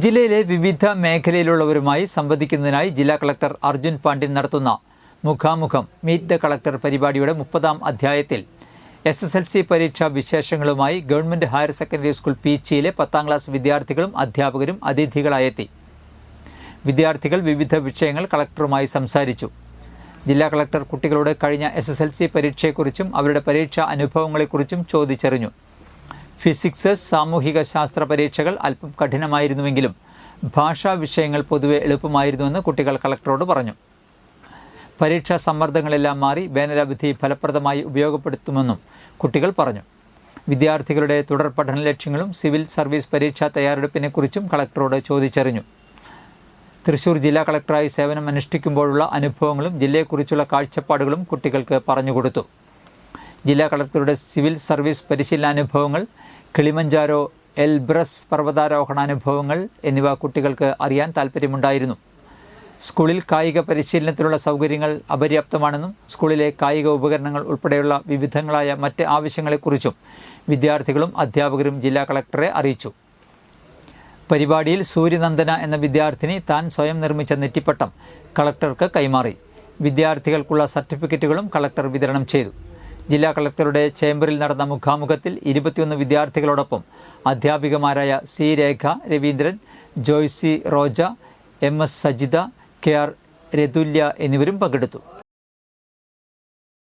ജില്ലയിലെ വിവിധ മേഖലയിലുള്ളവരുമായി സംവദിക്കുന്നതിനായി ജില്ലാ കളക്ടർ അർജുൻ പാണ്ഡ്യൻ നടത്തുന്ന മുഖാമുഖം മീറ്റ് ദ കളക്ടർ പരിപാടിയുടെ മുപ്പതാം അധ്യായത്തിൽ എസ് എസ് എൽ സി പരീക്ഷാ വിശേഷങ്ങളുമായി ഗവൺമെന്റ് ഹയർ സെക്കൻഡറി സ്കൂൾ പീച്ചിയിലെ പത്താം ക്ലാസ് വിദ്യാർത്ഥികളും അധ്യാപകരും അതിഥികളായെത്തി. വിദ്യാർത്ഥികൾ വിവിധ വിഷയങ്ങൾ കളക്ടറുമായി സംസാരിച്ചു. ജില്ലാ കളക്ടർ കുട്ടികളോട് കഴിഞ്ഞ എസ് എസ് എൽ സി പരീക്ഷയെക്കുറിച്ചും അവരുടെ പരീക്ഷാ അനുഭവങ്ങളെക്കുറിച്ചും ചോദിച്ചറിഞ്ഞു. ഫിസിക്സ് സാമൂഹിക ശാസ്ത്ര പരീക്ഷകൾ അല്പം കഠിനമായിരുന്നുവെങ്കിലും ഭാഷാ വിഷയങ്ങൾ പൊതുവെ എളുപ്പമായിരുന്നുവെന്ന് കുട്ടികൾ കളക്ടറോട് പറഞ്ഞു. പരീക്ഷാ സമ്മർദ്ദങ്ങളെല്ലാം മാറി വേനലവധി ഫലപ്രദമായി ഉപയോഗപ്പെടുത്തുമെന്നും കുട്ടികൾ പറഞ്ഞു. വിദ്യാർത്ഥികളുടെ തുടർ പഠന ലക്ഷ്യങ്ങളും സിവിൽ സർവീസ് പരീക്ഷാ തയ്യാറെടുപ്പിനെക്കുറിച്ചും കളക്ടറോട് ചോദിച്ചറിഞ്ഞു. തൃശൂർ ജില്ലാ കളക്ടറായി സേവനം അനുഷ്ഠിക്കുമ്പോഴുള്ള അനുഭവങ്ങളും ജില്ലയെക്കുറിച്ചുള്ള കാഴ്ചപ്പാടുകളും കുട്ടികൾക്ക് പറഞ്ഞുകൊടുത്തു ജില്ലാ കളക്ടറുടെ സിവിൽ സർവീസ് പരിശീലനാനുഭവങ്ങൾ കിളിമഞ്ചാരോ എൽബ്രസ് പർവതാരോഹണാനുഭവങ്ങൾ എന്നിവ കുട്ടികൾക്ക് അറിയാൻ താൽപ്പര്യമുണ്ടായിരുന്നു. സ്കൂളിൽ കായിക പരിശീലനത്തിനുള്ള സൗകര്യങ്ങൾ അപര്യാപ്തമാണെന്നും സ്കൂളിലെ കായിക ഉപകരണങ്ങൾ ഉൾപ്പെടെയുള്ള വിവിധങ്ങളായ മറ്റ് ആവശ്യങ്ങളെക്കുറിച്ചും വിദ്യാർത്ഥികളും അധ്യാപകരും ജില്ലാ കളക്ടറെ അറിയിച്ചു. പരിപാടിയിൽ സൂര്യനന്ദന എന്ന വിദ്യാർത്ഥിനി താൻ സ്വയം നിർമ്മിച്ച നെറ്റിപ്പട്ടം കളക്ടർക്ക് കൈമാറി. വിദ്യാർത്ഥികൾക്കുള്ള സർട്ടിഫിക്കറ്റുകളും കളക്ടർ വിതരണം ചെയ്തു. ജില്ലാ കളക്ടറുടെ ചേംബറിൽ നടന്ന മുഖാമുഖത്തിൽ ഇരുപത്തിയൊന്ന് വിദ്യാർത്ഥികളോടൊപ്പം അധ്യാപികമാരായ C Rekha Raveendran Joycy Roja M S Sajitha K R Rathulya എന്നിവരും പങ്കെടുത്തു.